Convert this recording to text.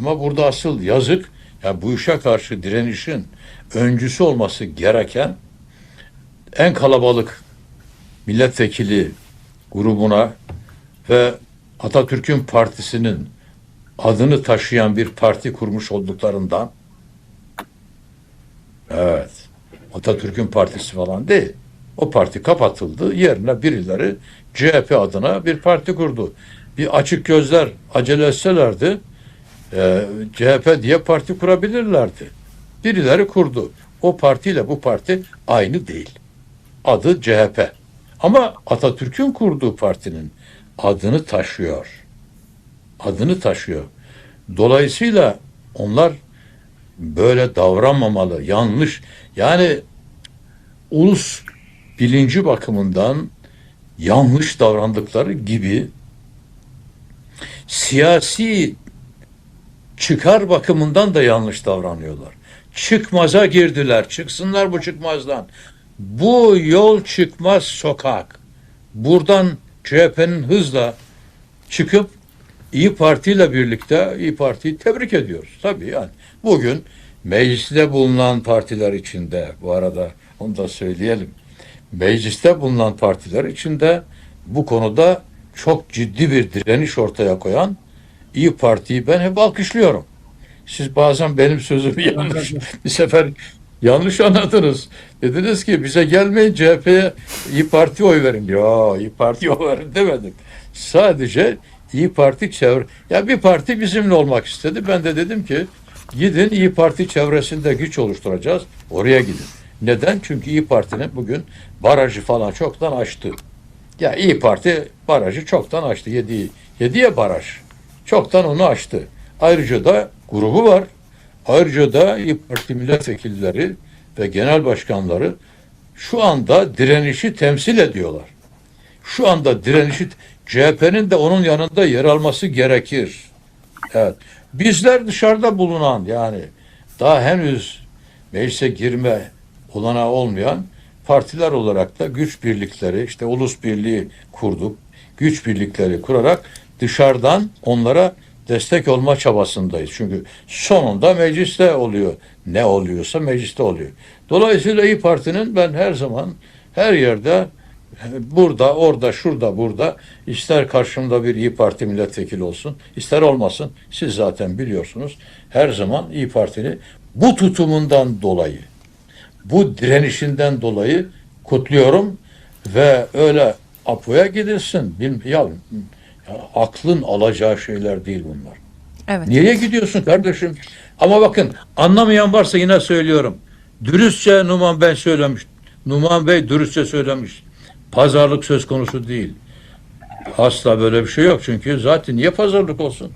Ama burada asıl yazık ya bu işe karşı direnişin öncüsü olması gereken en kalabalık milletvekili grubuna ve Atatürk'ün partisinin adını taşıyan bir parti kurmuş olduklarından evet Atatürk'ün partisi falan değil. O parti kapatıldı. Yerine birileri CHP adına bir parti kurdu. Bir açık gözler acele etselerdi e, CHP diye parti kurabilirlerdi. Birileri kurdu. O partiyle bu parti aynı değil. Adı CHP. Ama Atatürk'ün kurduğu partinin adını taşıyor. Adını taşıyor. Dolayısıyla onlar böyle davranmamalı. Yanlış. Yani ulus bilinci bakımından yanlış davrandıkları gibi siyasi çıkar bakımından da yanlış davranıyorlar. Çıkmaza girdiler. Çıksınlar bu çıkmazdan. Bu yol çıkmaz sokak. Buradan CHP'nin hızla çıkıp İyi Parti ile birlikte İyi Parti'yi tebrik ediyoruz. Tabii yani bugün mecliste bulunan partiler içinde bu arada onu da söyleyelim. Mecliste bulunan partiler içinde bu konuda çok ciddi bir direniş ortaya koyan İyi Parti'yi ben hep alkışlıyorum. Siz bazen benim sözümü yanlış bir sefer yanlış anladınız. Dediniz ki bize gelmeyin CHP'ye İyi Parti oy verin. Ya İyi Parti oy verin demedim. Sadece İyi Parti çevre ya bir parti bizimle olmak istedi. Ben de dedim ki gidin İyi Parti çevresinde güç oluşturacağız. Oraya gidin. Neden? Çünkü İyi Parti'nin bugün barajı falan çoktan açtı. Ya İyi Parti barajı çoktan açtı. Yedi, yediye baraj. Çoktan onu açtı. Ayrıca da grubu var. Ayrıca da İyi Parti milletvekilleri ve genel başkanları şu anda direnişi temsil ediyorlar. Şu anda direnişi CHP'nin de onun yanında yer alması gerekir. Evet. Bizler dışarıda bulunan yani daha henüz meclise girme olanağı olmayan partiler olarak da güç birlikleri işte ulus birliği kurduk. Güç birlikleri kurarak dışarıdan onlara destek olma çabasındayız. Çünkü sonunda mecliste oluyor. Ne oluyorsa mecliste oluyor. Dolayısıyla İyi Parti'nin ben her zaman her yerde burada, orada, şurada, burada ister karşımda bir İyi Parti milletvekili olsun, ister olmasın siz zaten biliyorsunuz. Her zaman İyi Parti'ni bu tutumundan dolayı, bu direnişinden dolayı kutluyorum ve öyle Apo'ya gidilsin. Bil- Ya, ya aklın alacağı şeyler değil bunlar. Evet. Nereye gidiyorsun kardeşim? Ama bakın anlamayan varsa yine söylüyorum. Dürüstçe Numan ben söylemiş. Numan Bey dürüstçe söylemiş. Pazarlık söz konusu değil. Asla böyle bir şey yok çünkü zaten niye pazarlık olsun?